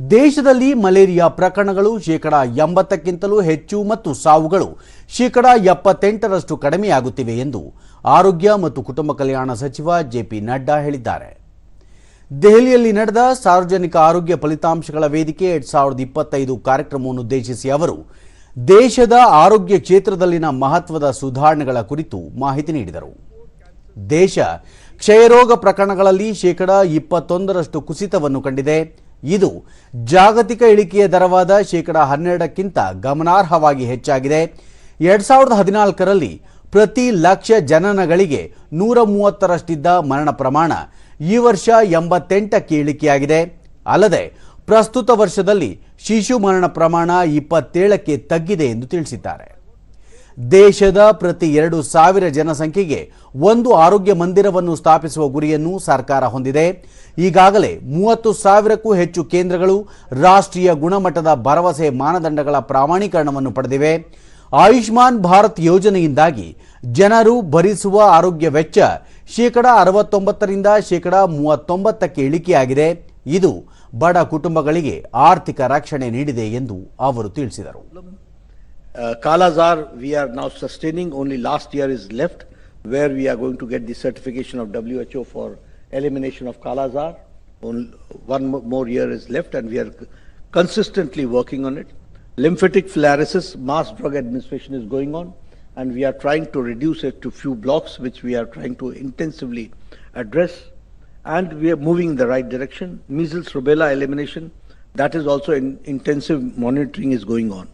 ದೇಶದಲ್ಲಿ ಮಲೇರಿಯಾ ಪ್ರಕರಣಗಳು ಶೇಕಡಾ ಎಂಬತ್ತಕ್ಕಿಂತಲೂ ಹೆಚ್ಚು ಮತ್ತು ಸಾವುಗಳು ಶೇಕಡಾ ಎಪ್ಪತ್ತೆಂಟರಷ್ಟು ಕಡಿಮೆಯಾಗುತ್ತಿವೆ ಎಂದು ಆರೋಗ್ಯ ಮತ್ತು ಕುಟುಂಬ ಕಲ್ಯಾಣ ಸಚಿವ ಜೆಪಿ ನಡ್ಡಾ ಹೇಳಿದ್ದಾರೆ. ದೆಹಲಿಯಲ್ಲಿ ನಡೆದ ಸಾರ್ವಜನಿಕ ಆರೋಗ್ಯ ಫಲಿತಾಂಶಗಳ ವೇದಿಕೆ ಎರಡ್ ಸಾವಿರದ ಇಪ್ಪತ್ತೈದು ಕಾರ್ಯಕ್ರಮವನ್ನು ಉದ್ದೇಶಿಸಿ ಅವರು, ದೇಶದ ಆರೋಗ್ಯ ಕ್ಷೇತ್ರದಲ್ಲಿನ ಮಹತ್ವದ ಸುಧಾರಣೆಗಳ ಕುರಿತು ಮಾಹಿತಿ ನೀಡಿದರು. ದೇಶ ಕ್ಷಯರೋಗ ಪ್ರಕರಣಗಳಲ್ಲಿ ಶೇಕಡಾ ಇಪ್ಪತ್ತೊಂದರಷ್ಟು ಕುಸಿತವನ್ನು ಕಂಡಿದೆ. ಇದು ಜಾಗತಿಕ ಇಳಿಕೆಯ ದರವಾದ ಶೇಕಡ ಹನ್ನೆರಡಕ್ಕಿಂತ ಗಮನಾರ್ಹವಾಗಿ ಹೆಚ್ಚಾಗಿದೆ. ಎರಡ್ ಸಾವಿರದ ಹದಿನಾಲ್ಕರಲ್ಲಿ ಪ್ರತಿ ಲಕ್ಷ ಜನನಗಳಿಗೆ ನೂರ ಮೂವತ್ತರಷ್ಟಿದ್ದ ಮರಣ ಪ್ರಮಾಣ ಈ ವರ್ಷ ಎಂಬತ್ತೆಂಟಕ್ಕೆ ಇಳಿಕೆಯಾಗಿದೆ. ಅಲ್ಲದೆ, ಪ್ರಸ್ತುತ ವರ್ಷದಲ್ಲಿ ಶಿಶು ಮರಣ ಪ್ರಮಾಣ ಇಪ್ಪತ್ತೇಳಕ್ಕೆ ತಗ್ಗಿದೆ ಎಂದು ತಿಳಿಸಿದ್ದಾರೆ. ದೇಶದ ಪ್ರತಿ ಎರಡು ಸಾವಿರ ಜನಸಂಖ್ಯೆಗೆ ಒಂದು ಆರೋಗ್ಯ ಮಂದಿರವನ್ನು ಸ್ಥಾಪಿಸುವ ಗುರಿಯನ್ನು ಸರ್ಕಾರ ಹೊಂದಿದೆ. ಈಗಾಗಲೇ ಮೂವತ್ತು ಸಾವಿರಕ್ಕೂ ಹೆಚ್ಚು ಕೇಂದ್ರಗಳು ರಾಷ್ಟ್ರೀಯ ಗುಣಮಟ್ಟದ ಭರವಸೆ ಮಾನದಂಡಗಳ ಪ್ರಾಮಾಣೀಕರಣವನ್ನು ಪಡೆದಿವೆ. ಆಯುಷ್ಮಾನ್ ಭಾರತ್ ಯೋಜನೆಯಿಂದಾಗಿ ಜನರು ಭರಿಸುವ ಆರೋಗ್ಯ ವೆಚ್ಚ ಶೇಕಡ ಅರವತ್ತೊಂಬತ್ತರಿಂದ ಶೇಕಡ ಮೂವತ್ತೊಂಬತ್ತಕ್ಕೆ ಇಳಿಕೆಯಾಗಿದೆ. ಇದು ಬಡ ಕುಟುಂಬಗಳಿಗೆ ಆರ್ಥಿಕ ರಕ್ಷಣೆ ನೀಡಿದೆ ಎಂದು ಅವರು ತಿಳಿಸಿದರು. Uh, Kalazar, we are now sustaining, only last year is left, where we are going to get the certification of WHO for elimination of Kalazar. One more year is left, and we are consistently working on it. Lymphatic filariasis, mass drug administration is going on, and we are trying to reduce it to few blocks, which we are trying to intensively address. And we are moving in the right direction. Measles, rubella elimination, that is also in intensive monitoring is going on.